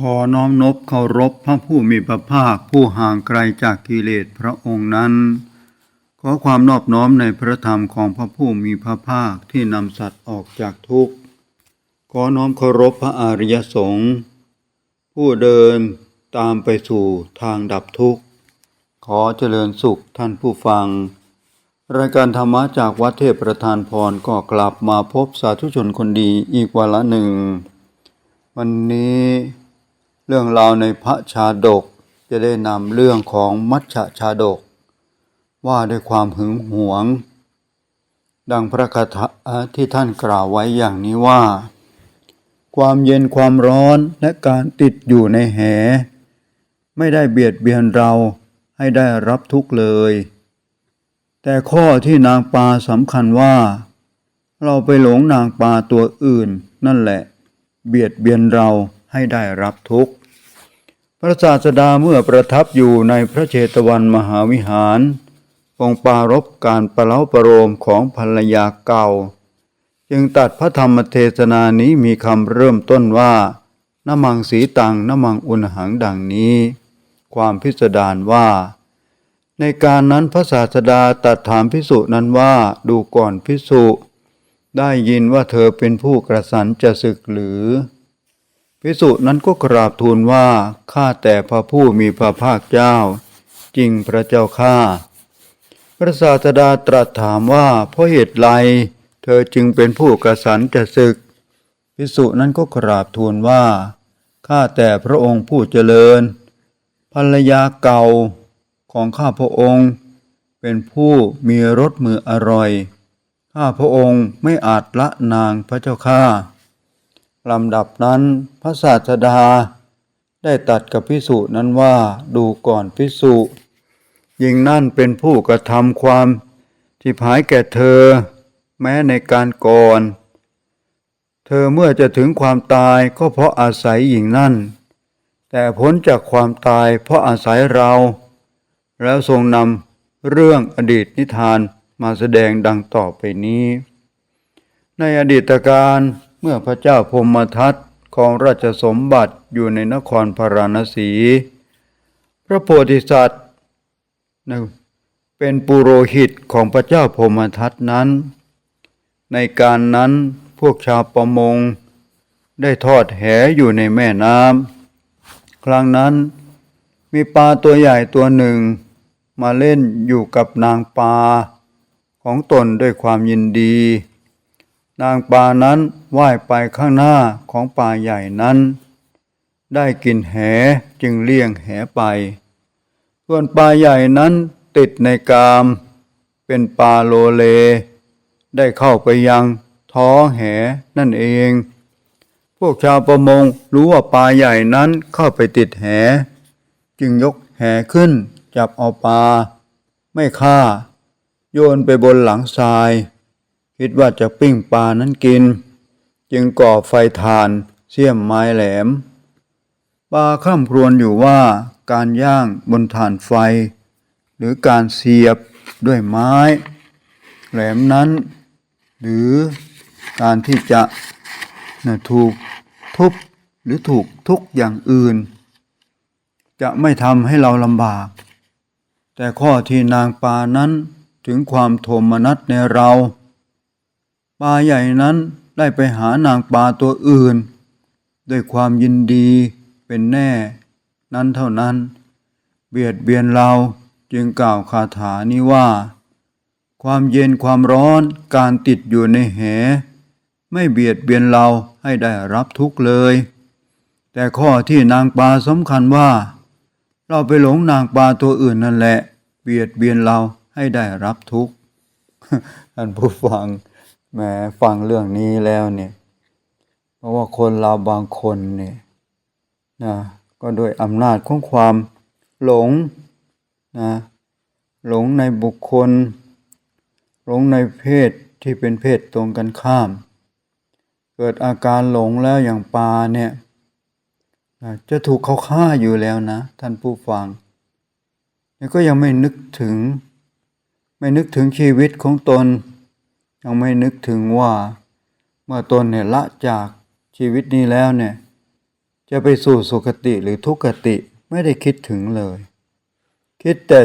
ขอน้อมนบเคารพพระผู้มีพระภาคผู้ห่างไกลจากกิเลสพระองค์นั้น ขอความนอบน้อมในพระธรรมของพระผู้มีพระภาคที่นำสัตว์ออกจากทุกข์ ขอน้อมเคารพพระอริยสงฆ์ผู้เดินตามไปสู่ทางดับทุกข์ ขอเจริญสุขท่านผู้ฟัง รายการธรรมะจากวัดเทพประธานพรก็กลับมาพบสาธุชนคนดีอีกวาระหนึ่ง วันนี้ เรื่องราวในพระชาดกจะได้นำเรื่องของมัชฌชาดก ว่าด้วยความหึงหวง ดังพระคาถาที่ท่านกล่าวไว้อย่างนี้ว่า ความเย็นความร้อนและการติดอยู่ในแห ไม่ได้เบียดเบียนเราให้ได้รับทุกข์เลย แต่ข้อที่นางปลาสำคัญว่า เราไปหลงนางปลาตัวอื่นนั่นแหละ เบียดเบียนเราให้ได้รับทุกข์ พระศาสดาเมื่อประทับอยู่ในพระเชตวันมหาวิหารทรงปารบการประเล้าประโลมของภรรยาเก่า จึงตัดพระธรรมเทศนานี้มีคำเริ่มต้นว่าน้ำมังสีตังน้ำมังอุณหังดังนี้ ความพิสดารว่า ในการนั้นพระศาสดาตัดถามพิสุนั้นว่าดูก่อนพิสุได้ยินว่าเธอเป็นผู้กระสันจะศึกหรือ พิสุนั้นก็กราบทูลว่าข้าแต่พระผู้มีพระภาคเจ้า จริงพระเจ้าข้าพระศาสดาตรัสถามว่าเพราะเหตุไรเธอจึงเป็นผู้กระสันจะศึกพิสุนั้นก็กราบทูลว่าข้าแต่พระองค์ผู้เจริญ ภรรยาเก่าของข้าพระองค์ เป็นผู้มีรสมืออร่อย ข้าพระองค์ไม่อาจละนางพระเจ้าข้า ลำดับนั้นพระศาสดา ได้ตัดกับพิสุนั้นว่าดูก่อนพิสุหญิงนั่นเป็นผู้กระทำความที่ผายแก่เธอ แม้ในการก่อน เธอเมื่อจะถึงความตายก็เพราะอาศัยหญิงนั่น แต่พ้นจากความตายเพราะอาศัยเรา แล้วทรงนำเรื่องอดีตนิทานมาแสดงดังต่อไปนี้ ในอดีตการ มื่อพระเจ้าพมทัตของราชสมบัติอยู่ในนครพาราณสี พระโพธิสัตว์เป็นปุโรหิตของพระเจ้าพมทัตนั้น ในการนั้นพวกชาวประมง ได้ทอดแหอยู่ในแม่น้ำครั้งนั้นมีปลาตัวใหญ่ตัวหนึ่ง มาเล่นอยู่กับนางปลาของตนด้วยความยินดี นางปานั้นว่ายไปข้างหน้าของปลาใหญ่นั้น ได้กินแหจึงเลี่ยงแหไป ส่วนปลาใหญ่นั้นติดในกาม เป็นปลาโลเล ได้เข้าไปยังท้อแหนั่นเอง พวกชาวประมงรู้ว่าปลาใหญ่นั้นเข้าไปติดแห จึงยกแหขึ้นจับเอาปลา ไม่ฆ่า โยนไปบนหลังทราย คิดว่าจะปิ้งปลานั้นกิน จึงก่อไฟถ่านเสียมไม้แหลมปลาข้ามครวญอยู่ว่าการย่างบนถ่านไฟ หรือการเสียบด้วยไม้ แหลมนั้น หรือการที่จะนะถูกทุบหรือถูกทุกอย่างอื่น จะไม่ทำให้เราลำบาก แต่ข้อที่นางปานั้นถึงความโทมนัสในเรา ปลาใหญ่นั้นได้ไปหานางปลาตัวอื่น ด้วยความยินดีเป็นแน่ นั้นเท่านั้น เบียดเบียนเราจึงกล่าวคาถานี้ว่า ความเย็นความร้อนการติดอยู่ในแห ไม่เบียดเบียนเราให้ได้รับทุกข์เลย แต่ข้อที่นางปลาสำคัญว่า เราไปหลงนางปลาตัวอื่นนั่นแหละ เบียดเบียนเราให้ได้รับทุกข์ท่านผู้ฟัง แหมฟังเรื่องนี้แล้วเนี่ย เพราะว่าคนเราบางคนเนี่ยนะก็ด้วยอำนาจของความหลงนะหลงในบุคคล หลงในเพศที่เป็นเพศตรงกันข้าม เกิดอาการหลงแล้วอย่างปลาเนี่ยจะถูกเขาฆ่าอยู่แล้วนะ ท่านผู้ฟังแล้วก็ยังไม่นึกถึง ไม่นึกถึงชีวิตของตน ยังไม่นึกถึงว่า เมื่อตนเนี่ยละจากชีวิตนี้แล้วเนี่ย จะไปสู่สุคติหรือทุกขติไม่ได้คิดถึงเลย คิดแต่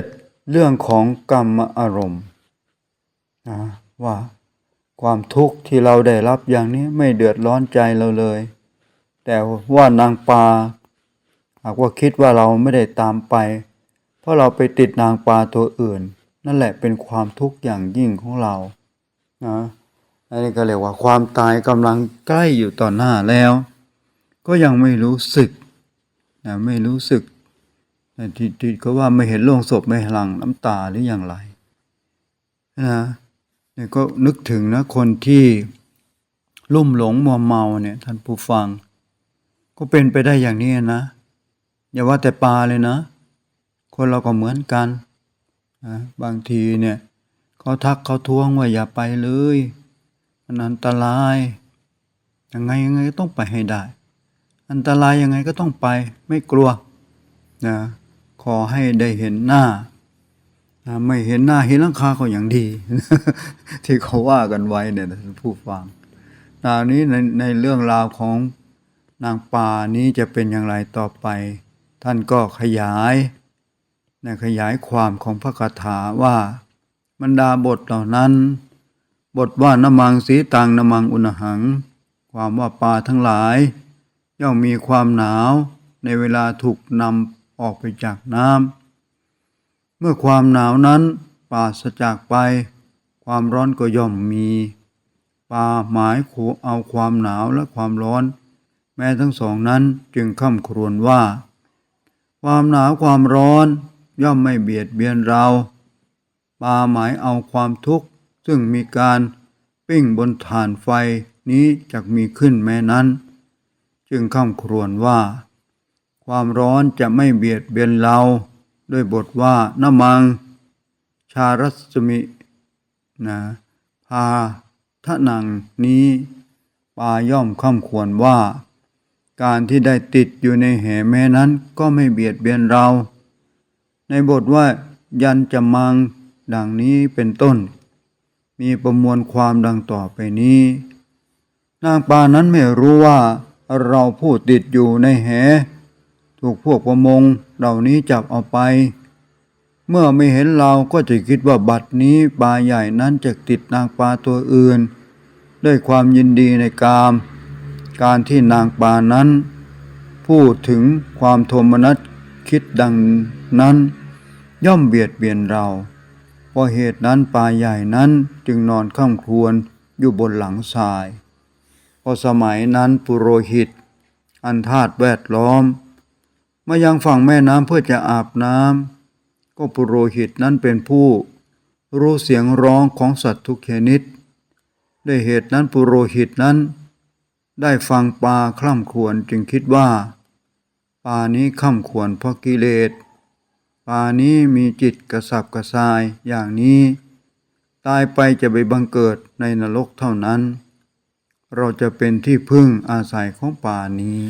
เรื่องของกรรมอารมณ์นะว่าความทุกข์ที่เราได้รับอย่างนี้ไม่เดือดร้อนใจเราเลย แต่ว่านางปลาหากว่าคิดว่าเราไม่ได้ตามไป เพราะเราไปติดนางปลาตัวอื่น นั่นแหละเป็นความทุกข์อย่างยิ่งของเรา นะอันนี้ก็เรียกว่าความตายกำลังใกล้อยู่ต่อหน้าแล้ว ก็ยังไม่รู้สึกนะไม่รู้สึกนะที่ที่เขาว่าไม่เห็นโลงศพไม่หลังน้ำตาหรืออย่างไรนะเนี่ยก็นึกถึงนะคนที่ลุ่มหลงมัวเมาเนี่ยท่านผู้ฟัง ก็เป็นไปได้อย่างนี้นะ อย่าว่าแต่ปลาเลยนะ คนเราก็เหมือนกันนะบางทีเนี่ย เขาทักเขาท้วงว่าอย่าไปเลยมันอันตราย ยังไงยังไงก็ต้องไปให้ได้ อันตรายยังไงก็ต้องไป ไม่กลัวนะขอให้ได้เห็นหน้านะไม่เห็นหน้าเห็นหลังคาก็อย่างดี ที่เขาว่ากันไว้เนี่ยนะท่านผู้ฟังตอนนี้ในในเรื่องราวของนางป่านี้จะเป็นอย่างไรต่อไป ท่านก็ขยายนะขยายความของพระคาถาว่า บรรดาบทเหล่านั้น บทว่านมังสีตังนมังอุณหัง ความว่าปลาทั้งหลาย ย่อมมีความหนาวในเวลาถูกนำออกไปจากน้ำเมื่อความหนาวนั้นปราศจากไป ความร้อนก็ย่อมมีปลาหมายขูเอาความหนาวและความร้อน แม้ทั้งสองนั้นจึงข้ามครวญว่า ความหนาวความร้อนย่อมไม่เบียดเบียนเรา ปาหมายเอาความทุกข์ ซึ่งมีการปิ้งบนฐานไฟนี้จะมีขึ้นแม้นั้น จึงข้ามครวญว่า ความร้อนจะไม่เบียดเบียนเรา ด้วยบทว่าน้ำมัง ชารัศมินะพาทะนังนี้ปาย่อมข้ามควรว่า การที่ได้ติดอยู่ในแห่แม่นั้นก็ไม่เบียดเบียนเรา ในบทว่ายันจะมัง ดังนี้เป็นต้น มีประมวลความดังต่อไปนี้ นางปานั้นไม่รู้ว่าเราผู้ติดอยู่ในแห ถูกพวกประมงเหล่านี้จับเอาไป เมื่อไม่เห็นเราก็จะคิดว่าบัดนี้ปลาใหญ่นั้นจะติดนางปลาตัวอื่น ด้วยความยินดีในกาม การที่นางปลานั้น พูดถึงความโทมนัสคิดดังนั้น ย่อมเบียดเบียนเรา เพราะเหตุนั้นปลาใหญ่นั้นจึงนอนข้ามครวญอยู่บนหลังทรายเพอสมัยนั้นปุโรหิต อันธาตุแวดล้อม มายังฝั่งแม่น้ำเพื่อจะอาบน้ำก็ปุโรหิตนั้นเป็นผู้ รู้เสียงร้องของสัตว์ทุกชนิดด้วยเหตุนั้นปุโรหิตนั้น ได้ฟังปลาคล่ำควรจึงคิดว่าปลานี้คล่ำควรเพราะกิเลส ปลานี้มีจิตกระสับกระส่ายอย่างนี้ ตายไปจะไปบังเกิดในนรกเท่านั้น เราจะเป็นที่พึ่งอาศัยของป่านี้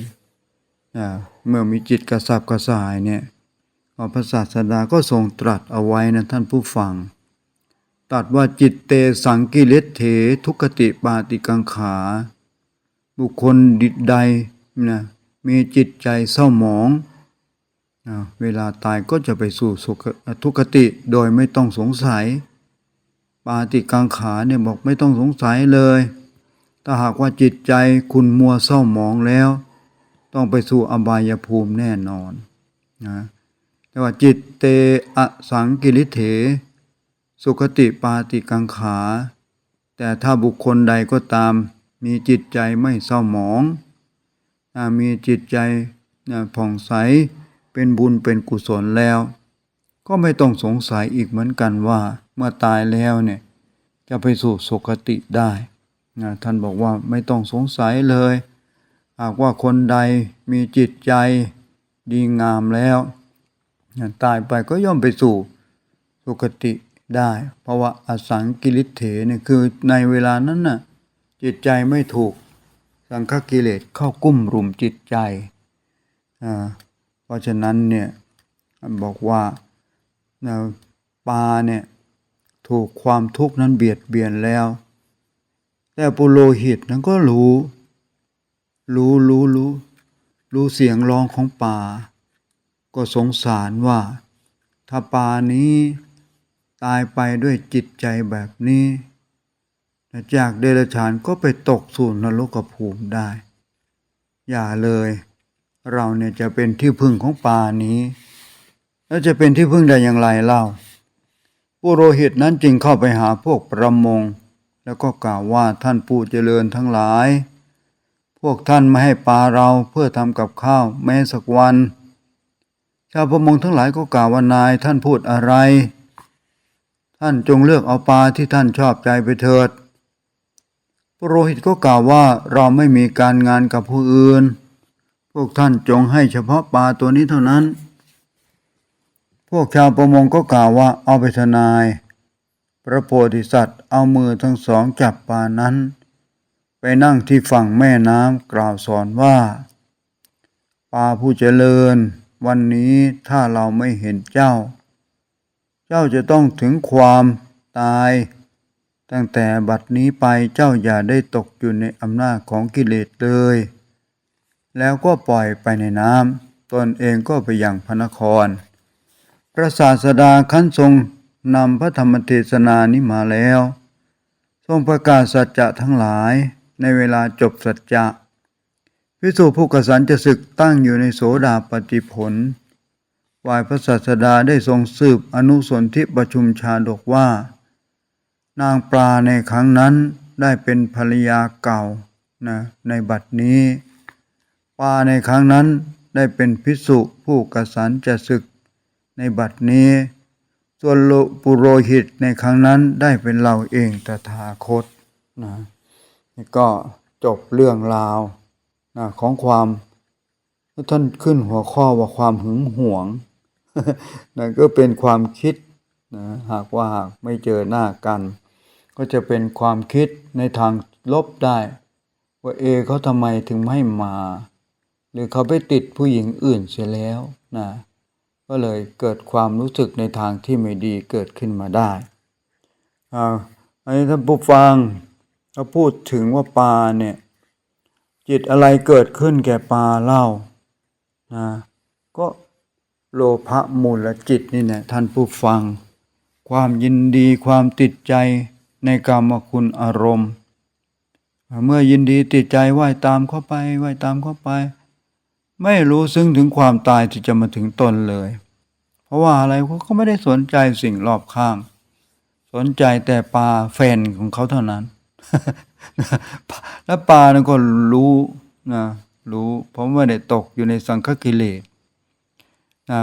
เมื่อมีจิตกระสับกระส่ายเนี่ยพระศาสดาก็ทรงตรัสเอาไว้นะท่านผู้ฟังตรัสว่าจิตเตสังกิเลสเถทุกติปาติกังขา บุคคลดิดใดนะมีจิตใจเศร้าหมอง เวลาตายก็จะไปสู่สุขทุกติโดยไม่ต้องสงสัย ปาติกังขาเนี่ยบอกไม่ต้องสงสัยเลย ถ้าหากว่าจิตใจคุณมัวเศร้าหมองแล้ว ต้องไปสู่อบายภูมิแน่นอนนะแต่ว่าจิตเตอสังกิริเถ สุขติปาติกังขา แต่ถ้าบุคคลใดก็ตาม มีจิตใจไม่เศร้าหมองมีจิตใจผ่องใส เป็นบุญเป็นกุศลแล้ว ก็ไม่ต้องสงสัยอีกเหมือนกันว่า เมื่อตายแล้วเนี่ยจะไปสู่สุคติได้นะท่านบอกว่าไม่ต้องสงสัยเลย หากว่าคนใดมีจิตใจดีงามแล้วตายไปก็ย่อมไปสู่สุคติได้ เพราะว่าอสังกิริเถเนี่ยคือในเวลานั้นน่ะจิตใจไม่ถูกสังฆกิเลสเข้ากุ้มรุมจิตใจอ่า ราะฉะนั้นเนี่ยบอกว่าปลาเนี่ยถูกความทุกข์นั้นเบียดเบียนแล้ว แต่ปุโรหิตนั้นก็รู้ รู้รู้รู้รู้เสียงร้องของป่า ก็สงสารว่า ถ้าป่านี้ตายไปด้วยจิตใจแบบนี้ จากเดรัจฉานก็ไปตกสู่นรกภูมิได้ อย่าเลย เราเนี่ยจะเป็นที่พึ่งของป่านี้ แล้วจะเป็นที่พึ่งได้อย่างไรเล่าปุโรหิตนั้นจึงเข้าไปหาพวกประมง แล้วก็กล่าวว่าท่านผู้เจริญทั้งหลาย พวกท่านไม่ให้ปลาเราเพื่อทำกับข้าวแม้สักวัน ชาวประมงทั้งหลายก็กล่าวว่านายท่านพูดอะไร ท่านจงเลือกเอาปลาที่ท่านชอบใจไปเถิดปุโรหิตก็กล่าวว่าเราไม่มีการงานกับผู้อื่น พวกท่านจงให้เฉพาะปลาตัวนี้เท่านั้น พวกชาวประมงก็กล่าวว่าเอาไปทนาย พระโพธิสัตว์เอามือทั้งสองจับปลานั้น ไปนั่งที่ฝั่งแม่น้ำกล่าวสอนว่าปลาผู้เจริญ วันนี้ถ้าเราไม่เห็นเจ้า เจ้าจะต้องถึงความตาย ตั้งแต่บัดนี้ไปเจ้าอย่าได้ตกอยู่ในอำนาจของกิเลสเลย แล้วก็ปล่อยไปในน้ำตนเองก็ไปยังพระนคร พระศาสดาขันทรงนำพระธรรมเทศนานี้มาแล้ว ทรงประกาศสัจจะทั้งหลายในเวลาจบสัจจะพิสูจผู้กสันจะศึกตั้งอยู่ในโสดาปฏิผลฝ่ายพระศาสดาได้ทรงสืบอนุสนธิประชุมชาดกว่า นางปลาในครั้งนั้นได้เป็นภรรยาเก่านะในบัดนี้ ปาในครั้งนั้นได้เป็นพิสุผู้กสันจะศึกในบัดนี้ ส่วนโลปุโรหิตในครั้งนั้นได้เป็นเราเองตถาคตนะนี่ก็จบเรื่องราวนะของความท่านขึ้นหัวข้อว่าความหึงหวงนั่นก็เป็นความคิดนะหากว่าหากไม่เจอหน้ากัน ก็จะเป็นความคิดในทางลบได้ ว่าเอเขาทำไมถึงไม่มา หรือเขาไปติดผู้หญิงอื่นเสียแล้วนะก็เลยเกิดความรู้สึกในทางที่ไม่ดีเกิดขึ้นมาได้อ่าอันนี้ท่านผู้ฟังเขาพูดถึงว่าปลาเนี่ยจิตอะไรเกิดขึ้นแก่ปลาเล่านะก็โลภะมูลจิตนี่แหละท่านผู้ฟัง ความยินดีความติดใจในกรรมคุณอารมณ์ เมื่อยินดีติดใจไหวตามเข้าไปไหวตามเข้าไป ไม่รู้ซึ้งถึงความตายที่จะมาถึงตนเลย เพราะว่าอะไรเขาก็ไม่ได้สนใจสิ่งรอบข้าง สนใจแต่ปลาแฟนของเขาเท่านั้น แล้วปลานั้นก็รู้นะรู้เพราะไม่ได้ตกอยู่ในสังฆกิเลสนะ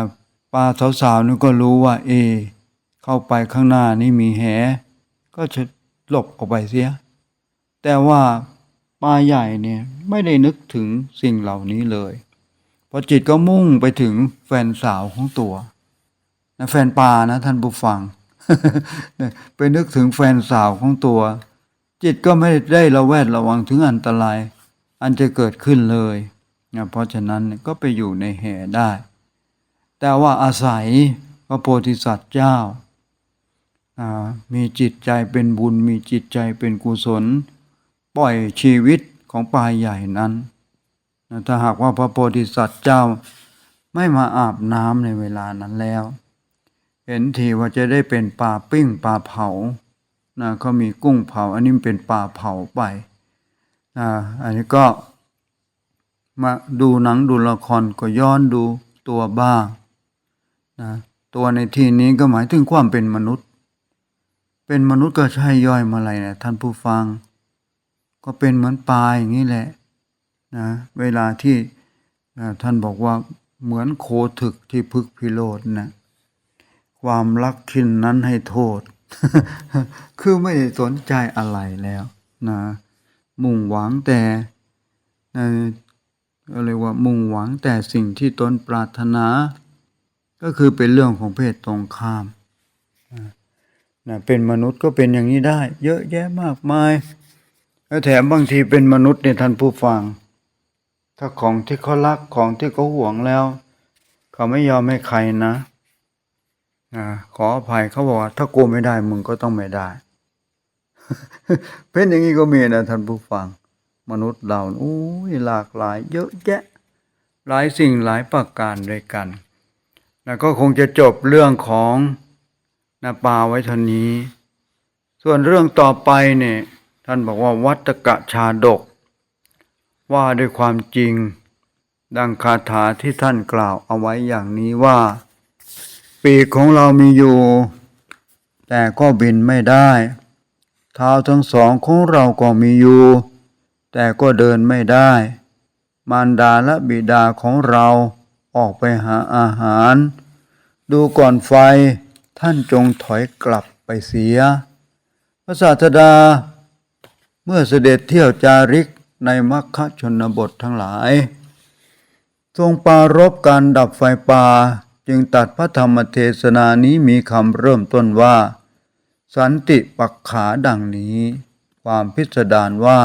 ปลาสาวๆนี่ก็รู้ว่า เอ เข้าไปข้างหน้านี่มีแห ก็จะหลบออกไปเสีย แต่ว่าปลาใหญ่เนี่ยไม่ได้นึกถึงสิ่งเหล่านี้เลย พอจิตก็มุ่งไปถึงแฟนสาวของตัวนะแฟนปลานะท่านผู้ฟังไปนึกถึงแฟนสาวของตัว จิตก็ไม่ได้ระแวดระวังถึงอันตราย อันจะเกิดขึ้นเลยนะเพราะฉะนั้นก็ไปอยู่ในแห่ได้ แต่ว่าอาศัยพระโพธิสัตว์เจ้า มีจิตใจเป็นบุญ มีจิตใจเป็นกุศล ปล่อยชีวิตของปลายใหญ่นั้น ถ้าหากว่าพระโพธิสัตว์เจ้าไม่มาอาบน้ำในเวลานั้นแล้ว เห็นทีว่าจะได้เป็นปลาปิ้งปลาเผานะเขามีกุ้งเผา อันนี้เป็นปลาเผาไปอ่าอันนี้ก็มาดูหนังดูละครก็ย้อนดูตัวบ้างนะตัวในที่นี้ก็หมายถึงความเป็นมนุษย์ เป็นมนุษย์ก็ใช่ย่อยมาอะไรนะท่านผู้ฟัง ก็เป็นเหมือนปลาอย่างนี้แหละ นะเวลาที่ท่านบอกว่าเหมือนโคถึกที่พึกษพิโรธนะความรักขินนั้นให้โทษ คือไม่ได้สนใจอะไรแล้วนะมุ่งหวังแต่นะก็เรียกว่ามุ่งหวังแต่สิ่งที่ตนปรารถนา ก็คือเป็นเรื่องของเพศตรงข้ามนะเป็นมนุษย์ก็เป็นอย่างนี้ได้ เยอะแยะมากมาย และแถมบางทีเป็นมนุษย์เนี่ยท่านผู้ฟัง ถ้าของที่เขารักของที่เขาหวงแล้ว เขาไม่ยอมให้ใครนะอ่าขออภัยเขาบอกว่าถ้ากูไม่ได้มึงก็ต้องไม่ได้ เป็นอย่างนี้ก็มีนะท่านผู้ฟัง มนุษย์เราโอ้ยหลากหลาย เยอะแยะ หลายสิ่งหลายประการด้วยกัน แล้วก็คงจะจบเรื่องของนาปาไว้เท่านี้ ส่วนเรื่องต่อไปเนี่ยท่านบอกว่าวัตกะชาดก ว่าด้วยความจริง ดังคาถาที่ท่านกล่าวเอาไว้อย่างนี้ว่า ปีกของเรามีอยู่ แต่ก็บินไม่ได้เท้าทั้งสองของเราก็มีอยู่ แต่ก็เดินไม่ได้ มารดาและบิดาของเราออกไปหาอาหาร ดูก่อนไฟท่านจงถอยกลับไปเสีย พระศาสดา เมื่อเสด็จเที่ยวจาริก ในมัคคชนบททั้งหลาย ทรงปรารบการดับไฟป่าจึงตัดพระธรรมเทศนานี้มีคำเริ่มต้นว่า สันติปักขาดังนี้ ความพิสดารว่า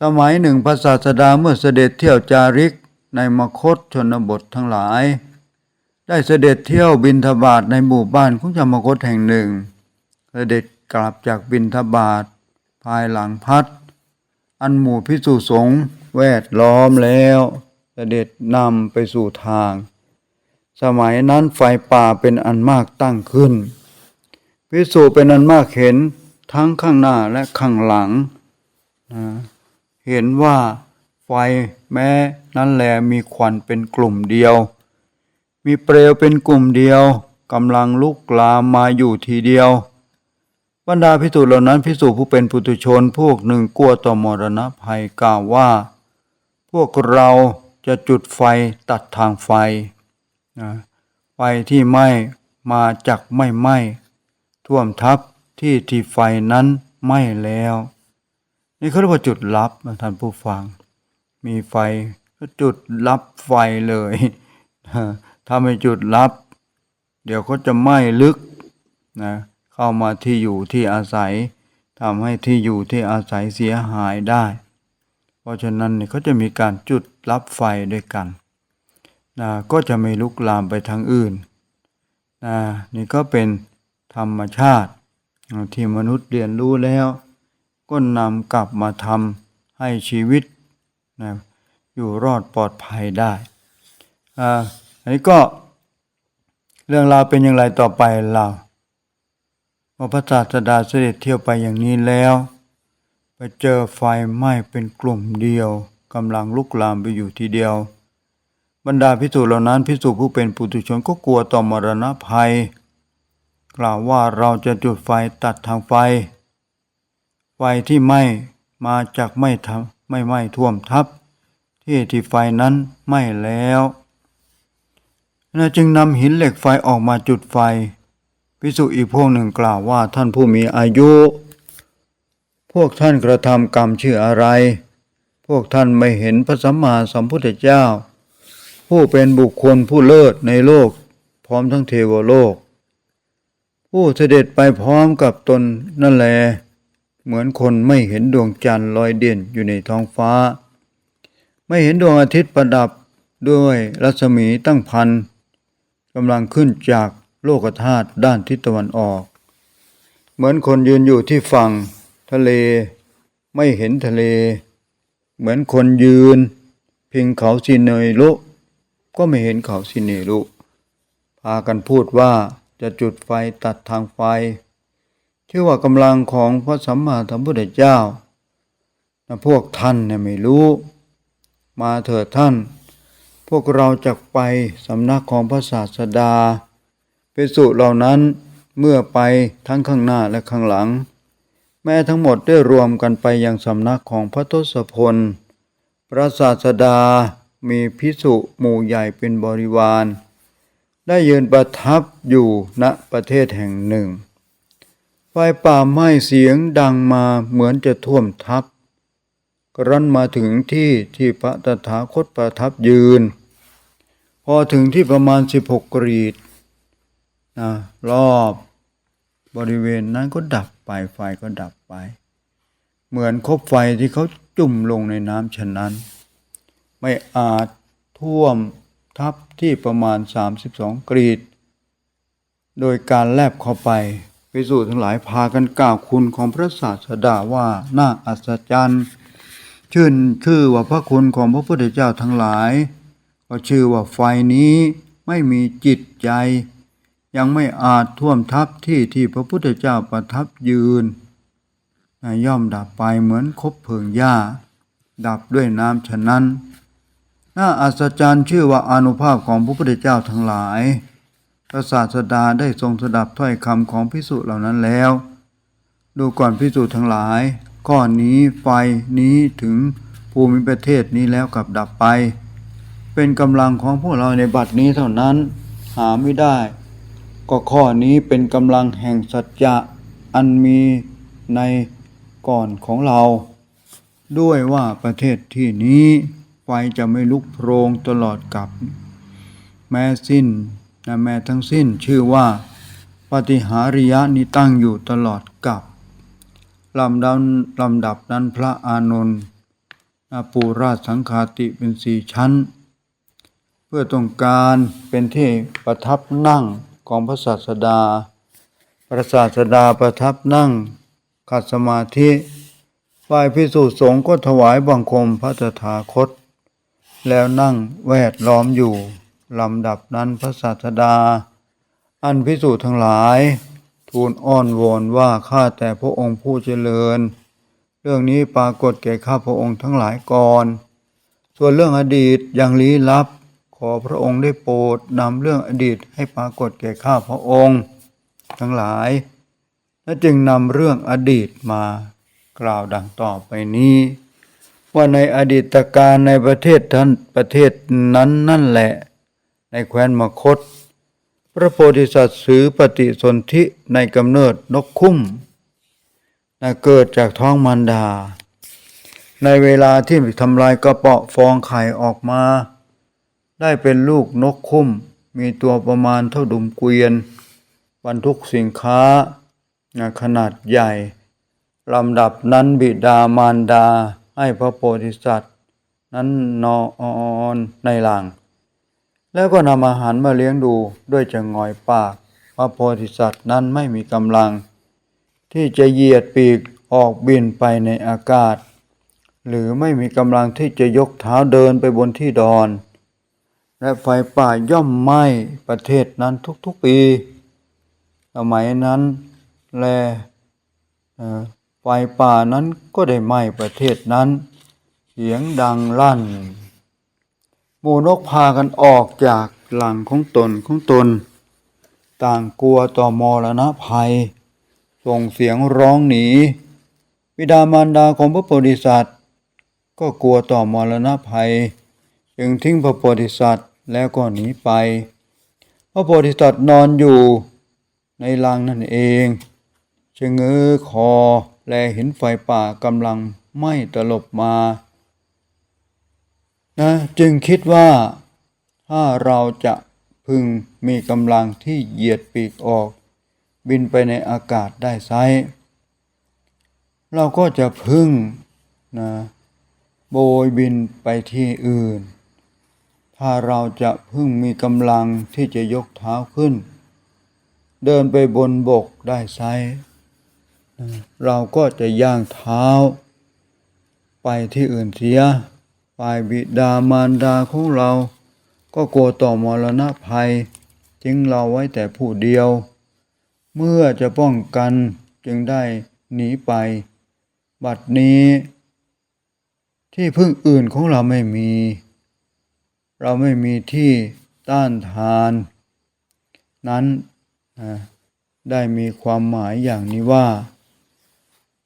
สมัยหนึ่งพระศาสดาเมื่อเสด็จเที่ยวจาริกในมคตชนบททั้งหลาย ได้เสด็จเที่ยวบินทบาทในหมู่บ้านของจามคตแห่งหนึ่ง เสด็จกลับจากบินทบาทภายหลังพัด อันหมู่พิสุสงฆ์แวดล้อมแล้วเสด็จนำไปสู่ทาง สมัยนั้นไฟป่าเป็นอันมากตั้งขึ้น พิสูจเป็นอันมากเห็นทั้งข้างหน้าและข้างหลังนะเห็นว่าไฟแม้นั้นแลมีควันเป็นกลุ่มเดียว มีเปลวเป็นกลุ่มเดียวกำลังลุกลามมาอยู่ทีเดียว บรรดาพิสูจน์เหล่านั้นพิสูจน์ผู้เป็นปุถุชนพวกหนึ่งกลัวต่อมรณะภัยกล่าวว่า พวกเราจะจุดไฟตัดทางไฟนะไฟที่ไหม้มาจากไม่ไหม้ท่วมทับที่ที่ไฟนั้นไหม้แล้ว นี่เขาเรียกว่าจุดลับนะท่านผู้ฟัง มีไฟก็จุดลับไฟเลยถ้าไม่จุดลับ เดี๋ยวก็จะไหม้ลึกนะ เข้ามาที่อยู่ที่อาศัยทำให้ที่อยู่ที่อาศัยเสียหายได้ เพราะฉะนั้นเนี่ยเขาจะมีการจุดรับไฟด้วยกันนะก็จะไม่ลุกลามไปทางอื่นนะนี่ก็เป็นธรรมชาติ ที่มนุษย์เรียนรู้แล้ว ก็นำกลับมาทำให้ชีวิตนะอยู่รอดปลอดภัยได้อ่าอันนี้ก็เรื่องราวเป็นอย่างไรต่อไปเรา พอพระศาสดาเสด็จเที่ยวไปอย่างนี้แล้ว ไปเจอไฟไหม้เป็นกลุ่มเดียวกำลังลุกลามไปอยู่ทีเดียว บรรดาพิสูจน์เหล่านั้นพิสูจน์ผู้เป็นปุถุชนก็กลัวต่อมรณะภัย กล่าวว่าเราจะจุดไฟตัดทางไฟ ไฟที่ไหม้มาจากไม่ทำไม่ไหม้ท่วมทับ ที่ที่ไฟนั้นไหม้แล้วนะจึงนำหินเหล็กไฟออกมาจุดไฟ พิสุอีกพวกหนึ่งกล่าวว่าท่านผู้มีอายุ พวกท่านกระทำกรรมชื่ออะไร พวกท่านไม่เห็นพระสัมมาสัมพุทธเจ้า ผู้เป็นบุคคลผู้เลิศในโลก พร้อมทั้งเทวโลก ผู้เสด็จไปพร้อมกับตนนั่นแหลเหมือนคนไม่เห็นดวงจันทร์ลอยเด่นอยู่ในท้องฟ้า ไม่เห็นดวงอาทิตย์ประดับด้วยรัศมีตั้งพันกำลังขึ้นจาก โลกธาตุด้านทิศตะวันออก เหมือนคนยืนอยู่ที่ฝั่งทะเลไม่เห็นทะเล เหมือนคนยืนพียงเขาสิเนยรุก็ไม่เห็นเขาสิเนรุพากันพูดว่าจะจุดไฟตัดทางไฟชื่อว่ากำลังของพระสัมมาสัมพุทธเจ้านะพวกท่านเนี่ยไม่รู้ มาเถิดท่าน พวกเราจะไปสำนักของพระศาสดา เปสุเหล่านั้นเมื่อไปทั้งข้างหน้าและข้างหลัง แม้ทั้งหมดได้รวมกันไปยังสำนักของพระทศพล พระศาสดามีพิสุหมู่ใหญ่เป็นบริวาร ได้ยืนประทับอยู่ณประเทศแห่งหนึ่ง ไฟป่าไหม้เสียงดังมาเหมือนจะท่วมทับกรั้นมาถึงที่ที่พระตถาคตประทับยืน พอถึงที่ประมาณสิบหกกรีด นะรอบบริเวณนั้นก็ดับไปไฟก็ดับไป เหมือนคบไฟที่เขาจุ่มลงในน้ำฉะนั้น ไม่อาจท่วมทับที่ประมาณ 32 กรีด โดยการแลบเข้าไปพิสูจน์ทั้งหลายพากันกล่าวคุณของพระศาสดาว่าน่าอัศจรรย์ชื่นชื่อว่าพระคุณของพระพุทธเจ้าทั้งหลาย ก็ชื่อว่าไฟนี้ไม่มีจิตใจ ยังไม่อาจท่วมทับที่ที่พระพุทธเจ้าประทับยืน ย่อมดับไปเหมือนคบเพลิงหญ้า ดับด้วยน้ำฉะนั้น น่าอัศจรรย์ชื่อว่าอนุภาพของพระพุทธเจ้าทั้งหลาย พระศาสดาได้ทรงสดับถ้อยคำของพิสุเหล่านั้นแล้ว ดูก่อนพิสุทั้งหลาย ก้อนนี้ไฟนี้ถึงภูมิประเทศนี้แล้วกลับดับไป เป็นกำลังของพวกเราในบัดนี้เท่านั้นหาไม่ได้ ก็ข้อนี้เป็นกำลังแห่งสัจจะอันมีในก่อนของเรา ด้วยว่าประเทศที่นี้ไฟจะไม่ลุกโพรงตลอดกับ แม้สิ้นนะแม้ทั้งสิ้นชื่อว่าปฏิหาริยะนี้ตั้งอยู่ตลอดกับลำดับลำดับนั้นพระอานนท์นปูราชสังฆาติเป็นสี่ชั้น เพื่อต้องการเป็นที่ประทับนั่ง ของพระศาสดา พระศาสดาประทับนั่งขัดสมาธิฝ่ายพิสุสงฆ์ก็ถวายบังคมพระตถาคต แล้วนั่งแวดล้อมอยู่ลำดับนั้นพระศาสดา อันพิสูจน์ทั้งหลาย ทูลอ้อนวอนว่าข้าแต่พระองค์ผู้เจริญ เรื่องนี้ปรากฏแก่ข้าพระองค์ทั้งหลายก่อน ส่วนเรื่องอดีตยังลี้ลับ ขอพระองค์ได้โปรดนำเรื่องอดีตให้ปรากฏแก่ข้าพระองค์ ทั้งหลาย และจึงนำเรื่องอดีตมากล่าวดังต่อไปนี้ ว่าในอดีตการในประเทศท่านประเทศนั้นนั่นแหละ ในแคว้นมคต พระโพธิสัตว์สือปฏิสนธิในกำเนิดนกคุ้มนะเกิดจากท้องมารดา ในเวลาที่ทำลายกระเปาะฟองไข่ออกมา ได้เป็นลูกนกคุ้ม มีตัวประมาณเท่าดุมเกวียน บรรทุกสินค้าขนาดใหญ่ลำดับนั้นบิดามารดาให้พระโพธิสัตว์ นั้นนอนในหลัง แล้วก็นำอาหารมาเลี้ยงดูด้วยจะงอยปาก พระโพธิสัตว์นั้นไม่มีกำลัง ที่จะเหยียดปีกออกบินไปในอากาศ หรือไม่มีกำลังที่จะยกเท้าเดินไปบนที่ดอน และไฟป่าย่อมไหม้ประเทศนั้นทุกๆปี สมัยนั้นแลไฟป่านั้นก็ได้ไหม้ประเทศนั้น เสียงดังลั่นหมู่นกพากันออกจากหลังของตนของตน ต่างกลัวต่อมรณะภัย ส่งเสียงร้องหนีบิดามารดาของพระโพธิสัตว์ ก็กลัวต่อมรณะภัย จึงทิ้งพระโพธิสัตว์แล้วก็หนีไป พระโพธิสัตว์นอนอยู่ในรังนั่นเองชะเง้อคอแลเห็นไฟป่ากำลังไหม้ตลบมานะจึงคิดว่าถ้าเราจะพึงมีกำลังที่เหยียดปีกออก บินไปในอากาศได้ไซเราก็จะพึ่งนะโบยบินไปที่อื่น ถ้าเราจะพึ่งมีกำลังที่จะยกเท้าขึ้น เดินไปบนบกได้ไซเราก็จะย่างเท้า ไปที่อื่นเสียฝ่ายบิดามารดาของเรา ก็กลัวต่อมรณะภัยทิ้งเราไว้แต่ผู้เดียว เมื่อจะป้องกันจึงได้หนีไป บัดนี้ ที่พึ่งอื่นของเราไม่มี เราไม่มีที่ต้านทาน นั้นได้มีความหมายอย่างนี้ว่า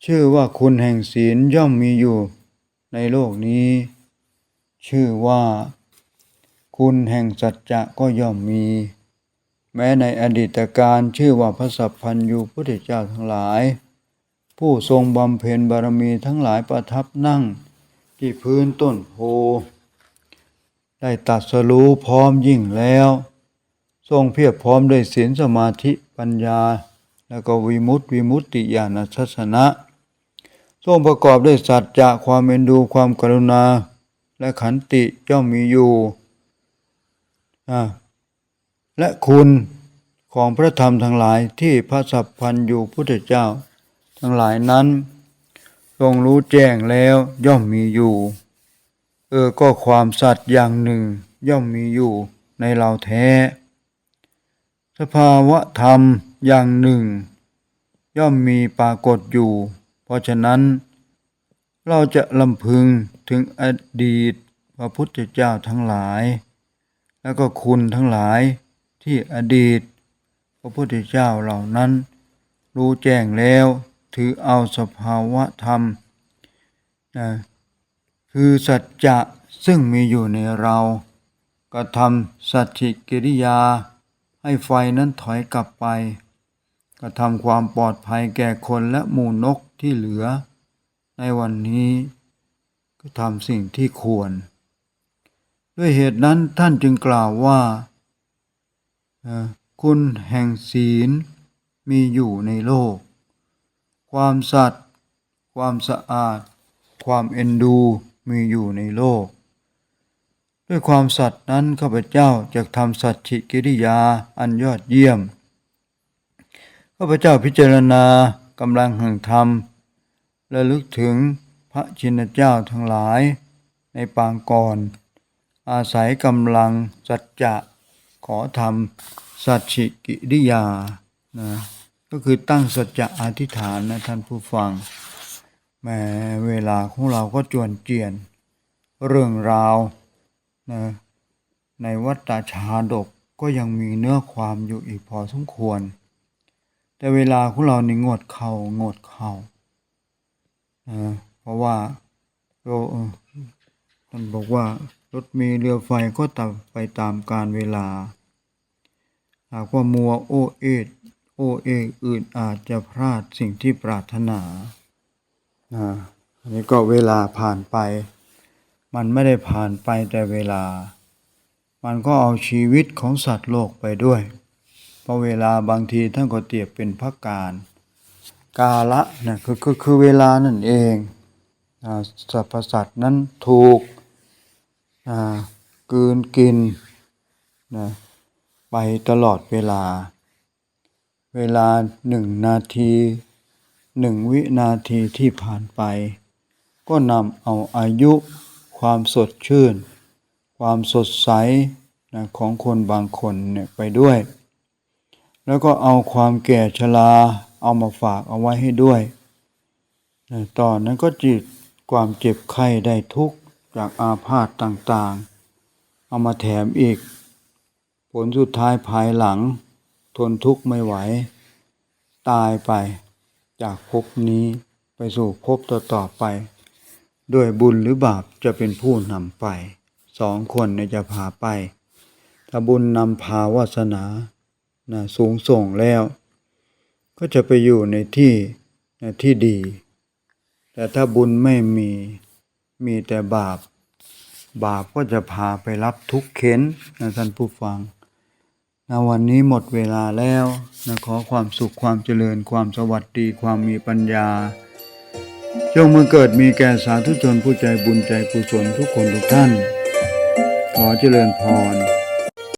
ชื่อว่าคุณแห่งศีลย่อมมีอยู่ในโลกนี้ ชื่อว่า คุณแห่งสัจจะก็ย่อมมี แม้ในอดีตการชื่อว่าพระสัพพันยูพุทธเจ้าทั้งหลาย ผู้ทรงบำเพ็ญบารมีทั้งหลายประทับนั่งที่พื้นต้นโพ ได้ตัดสรู้พร้อมยิ่งแล้ว ทรงเพียบพร้อมด้วยศีลสมาธิปัญญา แล้วก็วิมุตติวิมุตติญาณทัศนะ ทรงประกอบด้วยสัจจะความเอ็นดูความกรุณา และขันติย่อมมีอยู่ และคุณของพระธรรมทั้งหลายที่พระสัพพันอยู่พุทธเจ้า ทั้งหลายนั้นทรงรู้แจ้งแล้วย่อมมีอยู่ เออก็ความสัตย์อย่างหนึ่งย่อมมีอยู่ในเราแท้ สภาวะธรรมอย่างหนึ่ง ย่อมมีปรากฏอยู่ เพราะฉะนั้น เราจะลำพึงถึงอดีตพระพุทธเจ้าทั้งหลาย แล้วก็คุณทั้งหลายที่อดีต พระพุทธเจ้าเหล่านั้น รู้แจ้งแล้วถือเอาสภาวะธรรมนะ คือสัจจะซึ่งมีอยู่ในเรากระทำสัจฉิกิริยา ให้ไฟนั้นถอยกลับไปกระทำความปลอดภัยแก่คนและหมูนกที่เหลือ ในวันนี้ก็ทำสิ่งที่ควร ด้วยเหตุนั้นท่านจึงกล่าวว่าคุณแห่งศีลมีอยู่ในโลก ความสัตย์ความสะอาด ความเอ็นดู มีอยู่ในโลก ด้วยความสัตย์นั้นข้าพเจ้าจะทำสัจฉิกิริยาอันยอดเยี่ยม ข้าพเจ้าพิจารณากำลังแห่งธรรมและลึกถึงพระชินเจ้าทั้งหลาย ในปางก่อน อาศัยกำลังสัจจะขอทำสัจฉิกิริยานะก็คือตั้งสัจจะอธิษฐานนะท่านผู้ฟัง แม้เวลาของเราก็จวนเจียน เรื่องราวนะในวัฏชาดกก็ยังมีเนื้อความอยู่อีกพอสมควร แต่เวลาของเรานี่งดเข่างดเข่านะเพราะว่าเราท่านบอกว่ารถมีเรือไฟก็ตามไปตามกาลเวลา หากว่ามัวโอเอดโอเออื่นอาจจะพลาดสิ่งที่ปรารถนา นะอันนี้ก็เวลาผ่านไป มันไม่ได้ผ่านไปแต่เวลา มันก็เอาชีวิตของสัตว์โลกไปด้วยเพราะเวลาบางทีท่านก็เตียบเป็นพักการ กาละนะคือคือคือเวลานั่นเองสรรพสัตว์นั้นถูกกืนกินนะไปตลอดเวลา เวลาหนึ่งนาที หนึ่งวินาทีที่ผ่านไป ก็นำเอาอายุ ความสดชื่น ความสดใสนะของคนบางคนเนี่ยไปด้วย แล้วก็เอาความแก่ชราเอามาฝากเอาไว้ให้ด้วยนะตอนนั้นก็จิตความเจ็บไข้ได้ทุกข์จากอาพาธต่างๆ เอามาแถมอีก ผลสุดท้ายภายหลัง ทนทุกข์ไม่ไหว ตายไป จากภพนี้ไปสู่ภพต่อๆไป ด้วยบุญหรือบาปจะเป็นผู้นำไป สองคนเนี่ยจะพาไป ถ้าบุญนำพาวาสนานะสูงส่งแล้ว ก็จะไปอยู่ในที่นะที่ดี แต่ถ้าบุญไม่มีมีแต่บาป บาปก็จะพาไปรับทุกข์เข็นนะท่านผู้ฟัง ณวันนี้หมดเวลาแล้วนะขอความสุขความเจริญความสวัสดีความมีปัญญา จงมาเกิดมีแก่สาธุชนผู้ใจบุญใจกุศลทุกคนทุกท่าน ขอเจริญพร